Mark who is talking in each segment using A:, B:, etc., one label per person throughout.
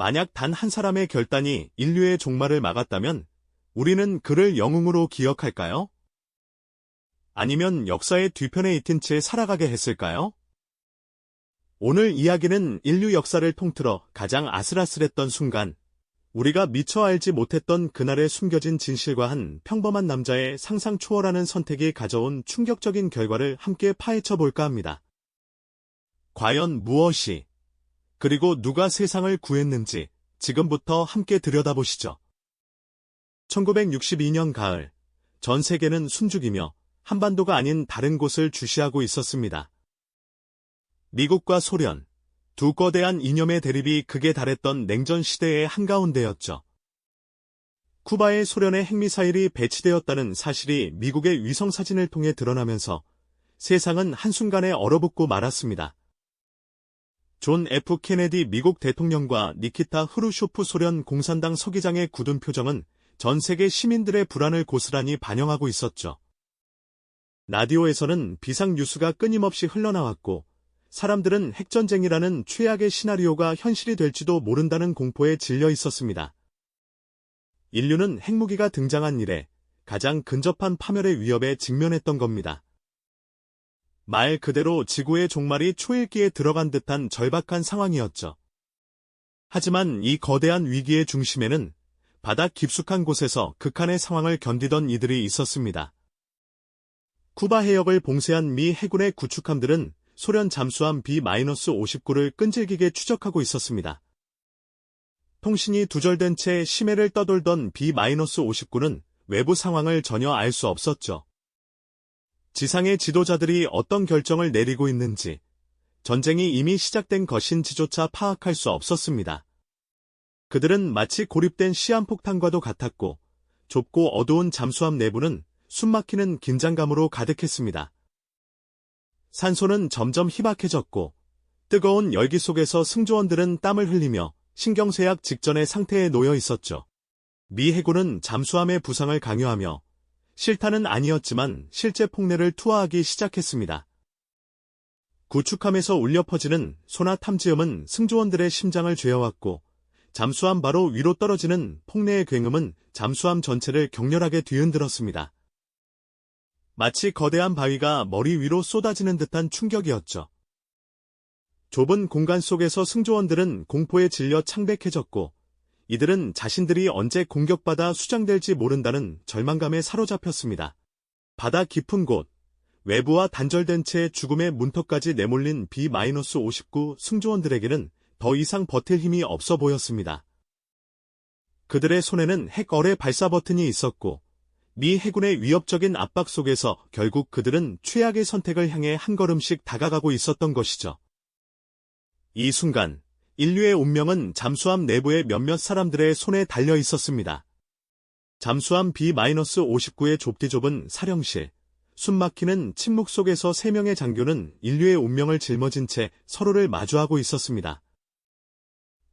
A: 만약 단 한 사람의 결단이 인류의 종말을 막았다면 우리는 그를 영웅으로 기억할까요? 아니면 역사의 뒤편에 있은 채 살아가게 했을까요? 오늘 이야기는 인류 역사를 통틀어 가장 아슬아슬했던 순간, 우리가 미처 알지 못했던 그날의 숨겨진 진실과 한 평범한 남자의 상상 초월하는 선택이 가져온 충격적인 결과를 함께 파헤쳐 볼까 합니다. 과연 무엇이, 그리고 누가 세상을 구했는지 지금부터 함께 들여다보시죠. 1962년 가을, 전 세계는 숨죽이며 한반도가 아닌 다른 곳을 주시하고 있었습니다. 미국과 소련, 두 거대한 이념의 대립이 극에 달했던 냉전 시대의 한가운데였죠. 쿠바에 소련의 핵미사일이 배치되었다는 사실이 미국의 위성사진을 통해 드러나면서 세상은 한순간에 얼어붙고 말았습니다. 존 F. 케네디 미국 대통령과 니키타 흐루쇼프 소련 공산당 서기장의 굳은 표정은 전 세계 시민들의 불안을 고스란히 반영하고 있었죠. 라디오에서는 비상 뉴스가 끊임없이 흘러나왔고 사람들은 핵전쟁이라는 최악의 시나리오가 현실이 될지도 모른다는 공포에 질려 있었습니다. 인류는 핵무기가 등장한 이래 가장 근접한 파멸의 위협에 직면했던 겁니다. 말 그대로 지구의 종말이 초일기에 들어간 듯한 절박한 상황이었죠. 하지만 이 거대한 위기의 중심에는 바닥 깊숙한 곳에서 극한의 상황을 견디던 이들이 있었습니다. 쿠바 해역을 봉쇄한 미 해군의 구축함들은 소련 잠수함 B-59를 끈질기게 추적하고 있었습니다. 통신이 두절된 채 심해를 떠돌던 B-59는 외부 상황을 전혀 알 수 없었죠. 지상의 지도자들이 어떤 결정을 내리고 있는지, 전쟁이 이미 시작된 것인지조차 파악할 수 없었습니다. 그들은 마치 고립된 시한폭탄과도 같았고, 좁고 어두운 잠수함 내부는 숨막히는 긴장감으로 가득했습니다. 산소는 점점 희박해졌고 뜨거운 열기 속에서 승조원들은 땀을 흘리며 신경쇠약 직전의 상태에 놓여 있었죠. 미 해군은 잠수함의 부상을 강요하며 실탄은 아니었지만 실제 폭내를 투하하기 시작했습니다. 구축함에서 울려 퍼지는 소나 탐지음은 승조원들의 심장을 죄어왔고 잠수함 바로 위로 떨어지는 폭내의 굉음은 잠수함 전체를 격렬하게 뒤흔들었습니다. 마치 거대한 바위가 머리 위로 쏟아지는 듯한 충격이었죠. 좁은 공간 속에서 승조원들은 공포에 질려 창백해졌고 이들은 자신들이 언제 공격받아 수장될지 모른다는 절망감에 사로잡혔습니다. 바다 깊은 곳, 외부와 단절된 채 죽음의 문턱까지 내몰린 B-59 승조원들에게는 더 이상 버틸 힘이 없어 보였습니다. 그들의 손에는 핵 어뢰 발사 버튼이 있었고 미 해군의 위협적인 압박 속에서 결국 그들은 최악의 선택을 향해 한 걸음씩 다가가고 있었던 것이죠. 이 순간 인류의 운명은 잠수함 내부의 몇몇 사람들의 손에 달려 있었습니다. 잠수함 B-59의 좁디 좁은 사령실, 숨막히는 침묵 속에서 세 명의 장교는 인류의 운명을 짊어진 채 서로를 마주하고 있었습니다.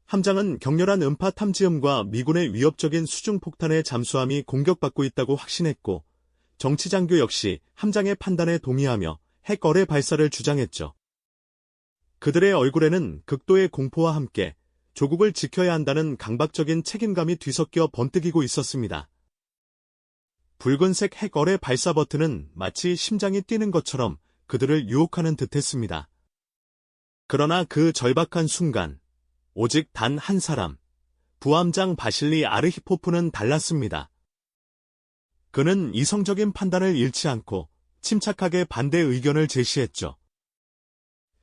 A: 함장은 격렬한 음파 탐지음과 미군의 위협적인 수중폭탄의 잠수함이 공격받고 있다고 확신했고 정치장교 역시 함장의 판단에 동의하며 핵거래 발사를 주장했죠. 그들의 얼굴에는 극도의 공포와 함께 조국을 지켜야 한다는 강박적인 책임감이 뒤섞여 번뜩이고 있었습니다. 붉은색 핵어뢰 발사 버튼은 마치 심장이 뛰는 것처럼 그들을 유혹하는 듯했습니다. 그러나 그 절박한 순간 오직 단 한 사람, 부함장 바실리 아르히포프는 달랐습니다. 그는 이성적인 판단을 잃지 않고 침착하게 반대 의견을 제시했죠.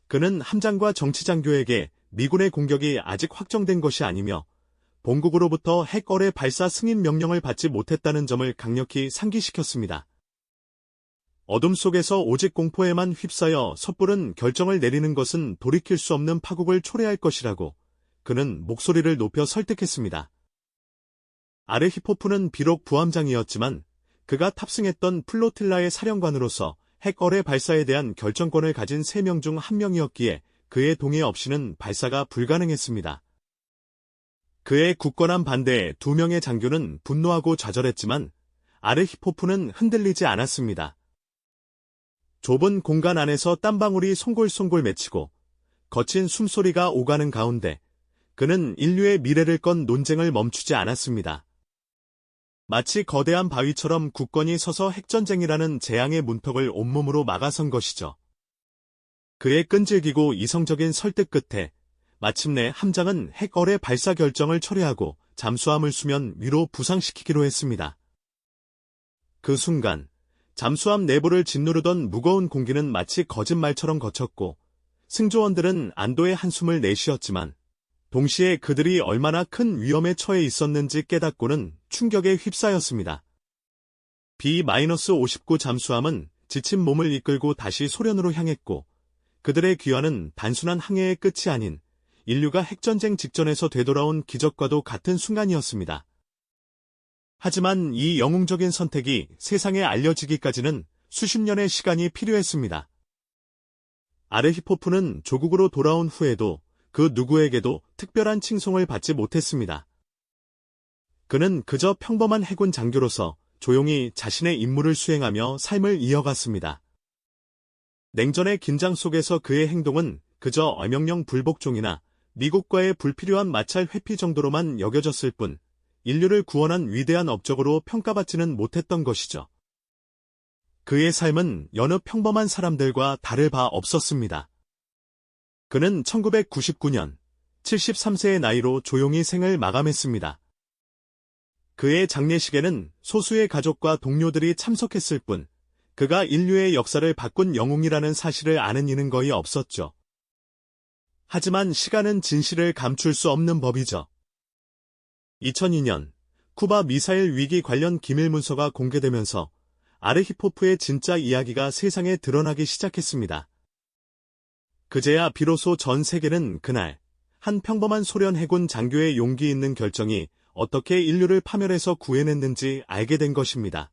A: 그는 함장과 정치장교에게 미군의 공격이 아직 확정된 것이 아니며 본국으로부터 핵거래 발사 승인 명령을 받지 못했다는 점을 강력히 상기시켰습니다. 어둠 속에서 오직 공포에만 휩싸여 섣부른 결정을 내리는 것은 돌이킬 수 없는 파국을 초래할 것이라고 그는 목소리를 높여 설득했습니다. 아르히포프는 비록 부함장이었지만 그가 탑승했던 플로틸라의 사령관으로서 핵어뢰 발사에 대한 결정권을 가진 3명 중 한명이었기에 그의 동의 없이는 발사가 불가능했습니다. 그의 굳건한 반대에 두 명의 장교는 분노하고 좌절했지만 아르히포프는 흔들리지 않았습니다. 좁은 공간 안에서 땀방울이 송골송골 맺히고 거친 숨소리가 오가는 가운데 그는 인류의 미래를 건 논쟁을 멈추지 않았습니다. 마치 거대한 바위처럼 굳건히 서서 핵전쟁이라는 재앙의 문턱을 온몸으로 막아선 것이죠. 그의 끈질기고 이성적인 설득 끝에 마침내 함장은 핵어뢰 발사 결정을 철회하고 잠수함을 수면 위로 부상시키기로 했습니다. 그 순간 잠수함 내부를 짓누르던 무거운 공기는 마치 거짓말처럼 거쳤고 승조원들은 안도의 한숨을 내쉬었지만 동시에 그들이 얼마나 큰 위험에 처해 있었는지 깨닫고는 충격에 휩싸였습니다. B-59 잠수함은 지친 몸을 이끌고 다시 소련으로 향했고 그들의 귀환은 단순한 항해의 끝이 아닌 인류가 핵전쟁 직전에서 되돌아온 기적과도 같은 순간이었습니다. 하지만 이 영웅적인 선택이 세상에 알려지기까지는 수십 년의 시간이 필요했습니다. 아르히포프는 조국으로 돌아온 후에도 그 누구에게도 특별한 칭송을 받지 못했습니다. 그는 그저 평범한 해군 장교로서 조용히 자신의 임무를 수행하며 삶을 이어갔습니다. 냉전의 긴장 속에서 그의 행동은 그저 어명령 불복종이나 미국과의 불필요한 마찰 회피 정도로만 여겨졌을 뿐 인류를 구원한 위대한 업적으로 평가받지는 못했던 것이죠. 그의 삶은 여느 평범한 사람들과 다를 바 없었습니다. 그는 1999년 73세의 나이로 조용히 생을 마감했습니다. 그의 장례식에는 소수의 가족과 동료들이 참석했을 뿐 그가 인류의 역사를 바꾼 영웅이라는 사실을 아는 이는 거의 없었죠. 하지만 시간은 진실을 감출 수 없는 법이죠. 2002년 쿠바 미사일 위기 관련 기밀 문서가 공개되면서 아르히포프의 진짜 이야기가 세상에 드러나기 시작했습니다. 그제야 비로소 전 세계는 그날 한 평범한 소련 해군 장교의 용기 있는 결정이 어떻게 인류를 파멸해서 구해냈는지 알게 된 것입니다.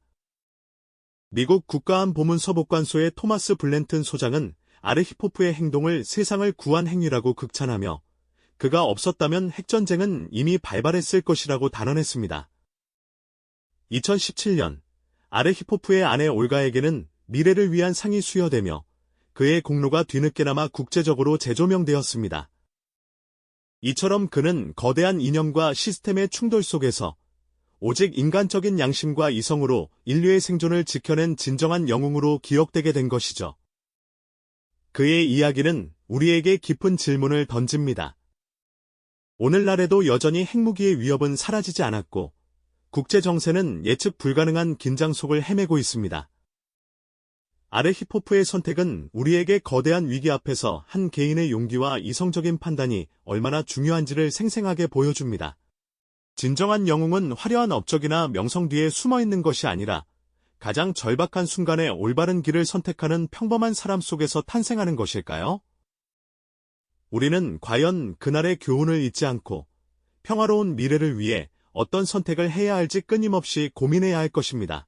A: 미국 국가안보문서복관소의 토마스 블렌튼 소장은 아르히포프의 행동을 세상을 구한 행위라고 극찬하며 그가 없었다면 핵전쟁은 이미 발발했을 것이라고 단언했습니다. 2017년 아르히포프의 아내 올가에게는 미래를 위한 상이 수여되며 그의 공로가 뒤늦게나마 국제적으로 재조명되었습니다. 이처럼 그는 거대한 이념과 시스템의 충돌 속에서 오직 인간적인 양심과 이성으로 인류의 생존을 지켜낸 진정한 영웅으로 기억되게 된 것이죠. 그의 이야기는 우리에게 깊은 질문을 던집니다. 오늘날에도 여전히 핵무기의 위협은 사라지지 않았고 국제 정세는 예측 불가능한 긴장 속을 헤매고 있습니다. 아르히포프의 선택은 우리에게 거대한 위기 앞에서 한 개인의 용기와 이성적인 판단이 얼마나 중요한지를 생생하게 보여줍니다. 진정한 영웅은 화려한 업적이나 명성 뒤에 숨어 있는 것이 아니라 가장 절박한 순간에 올바른 길을 선택하는 평범한 사람 속에서 탄생하는 것일까요? 우리는 과연 그날의 교훈을 잊지 않고 평화로운 미래를 위해 어떤 선택을 해야 할지 끊임없이 고민해야 할 것입니다.